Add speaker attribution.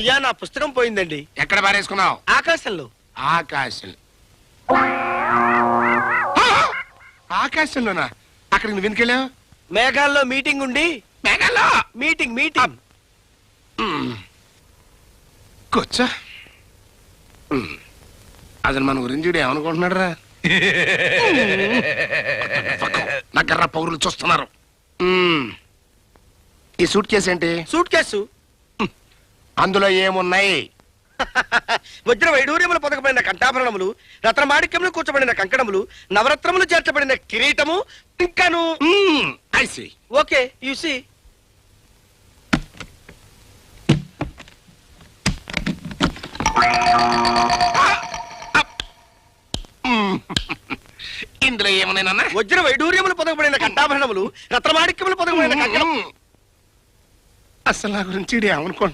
Speaker 1: అయ్యా నా పుస్తకం పోయిందండి.
Speaker 2: ఎక్కడ పారేసుకున్నావు?
Speaker 1: ఆకాశంలో.
Speaker 2: ఆకాశం! ఆకాశంలోనా? అక్కడికి నువ్వు ఎందుకెళ్ళావు
Speaker 1: మేఘాల్లో మీటింగ్ ఉండి.
Speaker 2: మేఘాల్లో?
Speaker 1: Meeting meeting.
Speaker 2: మ్మ్. అసలు మన గురించి వీడు ఏమనుకుంటున్నాడు రా నగ్గర్ర పౌరులు చూస్తున్నారు. ఈ సూట్ కేసు ఏంటి?
Speaker 1: Suitcase.
Speaker 2: అందులో ఏమున్నాయి?
Speaker 1: వజ్ర వైడూర్యములు పొదగబడిన కంఠాభరణములు రత్నమాణిక్యములు కూర్చబడిన కంకణములు నవరత్నములు చేర్చబడిన కిరీటము ఇంకాను ఓకే యు సీ
Speaker 2: ఇందులో ఏమున్నాయన్నా
Speaker 1: వజ్ర వైడూర్యములు పొదగబడిన కంఠాభరణములు రత్నమాణిక్యములు పొదగబడిన కంకణం.
Speaker 2: అసలు నా గురించి వీడు ఏమనుకుంటున్నాడు